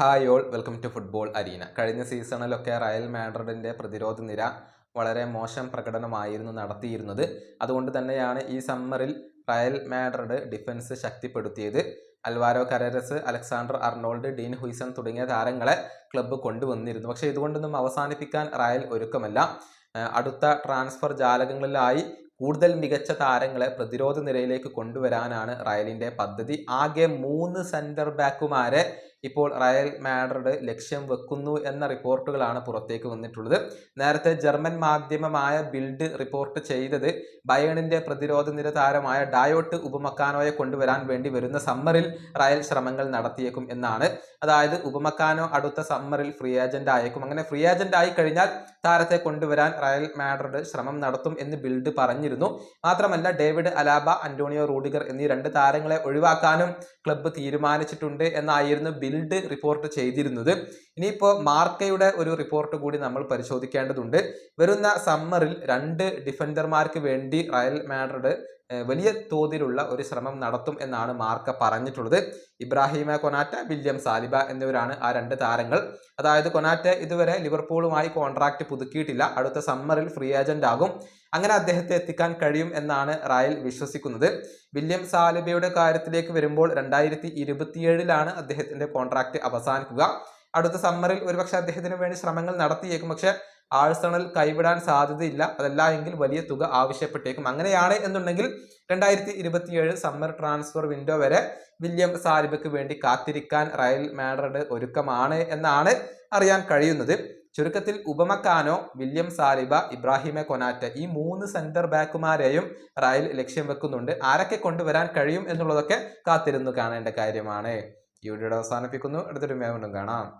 Hi all welcome to football arena. കഴിഞ്ഞ സീസണിലൊക്കെ Real മാഡ്രിഡിന്റെ പ്രതിരോധ നിര വളരെ മോശം പ്രകടനമായിരുന്നു നടത്തിയിരുന്നത്. അതുകൊണ്ട് തന്നെയാണ് ഈ സമ്മറിൽ Real Madrid defence ശക്തിപ്പെടുത്തിയത്. Alvaro Carreras Alexander Arnold Dean Huijsen തുടങ്ങിയ താരങ്ങളെ ക്ലബ്ബ് കൊണ്ടുവന്നിരുന്നു. പക്ഷേ ഇതുകൊണ്ടൊന്നും അവസാനിപ്പിക്കാൻ റയൽ ഒരുക്കമല്ല. അടുത്ത ട്രാൻസ്ഫർ ജാലകങ്ങളിലായി കൂടുതൽ മികച്ച താരങ്ങളെ പ്രതിരോധ നിരയിലേക്ക് കൊണ്ടുവരാനാണ് റയലിന്റെ പദ്ധതി. ആകെ മൂന്ന് സെന്റർ ബാക്കുമാരെ ഇപ്പോൾ റയൽ മാഡ്രിഡ് ലക്ഷ്യം വെക്കുന്നു എന്ന റിപ്പോർട്ടുകളാണ് പുറത്തേക്ക് വന്നിട്ടുള്ളത്. നേരത്തെ ജർമ്മൻ മാധ്യമമായ ബിൽഡ് റിപ്പോർട്ട് ചെയ്തത് ബയണിന്റെ പ്രതിരോധ നിര താരമായ ഡയോട്ട് ഉപമക്കാനോയെ കൊണ്ടുവരാൻ വേണ്ടി വരുന്ന സമ്മറിൽ റയൽ ശ്രമങ്ങൾ നടത്തിയേക്കും എന്നാണ്. അതായത് ഉപമക്കാനോ അടുത്ത സമ്മറിൽ ഫ്രീ ഏജന്റ് ആയേക്കും അങ്ങനെ ഫ്രീ ഏജന്റ് ആയി കഴിഞ്ഞാൽ താരത്തെ കൊണ്ടുവരാൻ റയൽ മാഡ്രിഡ് ശ്രമം നടത്തും എന്ന് ബിൽഡ് പറഞ്ഞിരുന്നു. മാത്രമല്ല ഡേവിഡ് അലാബ അന്റോണിയോ റൂഡിഗർ എന്നീ രണ്ട് താരങ്ങളെ ഒഴിവാക്കാനും ക്ലബ്ബ് തീരുമാനിച്ചിട്ടുണ്ട് എന്നായിരുന്നു ബിൽഡ് റിപ്പോർട്ട് ചെയ്തിരുന്നത്. ഇനിയിപ്പോൾ മാർക്കയുടെ ഒരു റിപ്പോർട്ട് കൂടി നമ്മൾ പരിശോധിക്കേണ്ടതുണ്ട്. വരുന്ന സമ്മറിൽ രണ്ട് ഡിഫൻഡർമാർക്ക് വേണ്ടി റയൽ മാഡ്രിഡ് വലിയ തോതിലുള്ള ഒരു ശ്രമം നടത്തും എന്നാണ് മാർക്ക പറഞ്ഞിട്ടുള്ളത്. ഇബ്രാഹിമ കൊനാറ്റ വില്യം സാലിബ എന്നിവരാണ് ആ രണ്ട് താരങ്ങൾ. അതായത് കൊനാറ്റ ഇതുവരെ ലിവർപൂളുമായി കോൺട്രാക്ട് പുതുക്കിയിട്ടില്ല. അടുത്ത സമ്മറിൽ ഫ്രീ ഏജന്റ് ആകും. അങ്ങനെ അദ്ദേഹത്തെ എത്തിക്കാൻ കഴിയും എന്നാണ് റായൽ വിശ്വസിക്കുന്നത്. വില്യം സാലിബയുടെ കാര്യത്തിലേക്ക് വരുമ്പോൾ രണ്ടായിരത്തി ഇരുപത്തിയേഴിലാണ് അദ്ദേഹത്തിന്റെ കോൺട്രാക്ട് അവസാനിക്കുക. അടുത്ത സമ്മറിൽ ഒരുപക്ഷെ അദ്ദേഹത്തിന് വേണ്ടി ശ്രമങ്ങൾ നടത്തിയേക്കും. പക്ഷെ ആഴ്സണൽ കൈവിടാൻ സാധ്യതയില്ല. അതല്ല എങ്കിൽ വലിയ തുക ആവശ്യപ്പെട്ടേക്കും. അങ്ങനെയാണ് എന്നുണ്ടെങ്കിൽ രണ്ടായിരത്തി ഇരുപത്തിയേഴ് സമ്മർ ട്രാൻസ്ഫർ വിൻഡോ വരെ വില്യം സാലിബയ്ക്ക് വേണ്ടി കാത്തിരിക്കാൻ റയൽ മാഡ്രിഡ് ഒരുക്കമാണ് എന്നാണ് അറിയാൻ കഴിയുന്നത്. ചുരുക്കത്തിൽ ഉപമക്കാനോ വില്യം സാലിബ ഇബ്രാഹിമെ കൊനാറ്റ ഈ മൂന്ന് സെന്റർ ബാക്കുമാരെയും റയൽ ലക്ഷ്യം വെക്കുന്നുണ്ട്. ആരൊക്കെ കൊണ്ടുവരാൻ കഴിയും എന്നുള്ളതൊക്കെ കാത്തിരുന്നു കാണേണ്ട കാര്യമാണ്. ഈ വീഡിയോ അവസാനിപ്പിക്കുന്നു. അടുത്തൊരു വീണ്ടും കാണാം.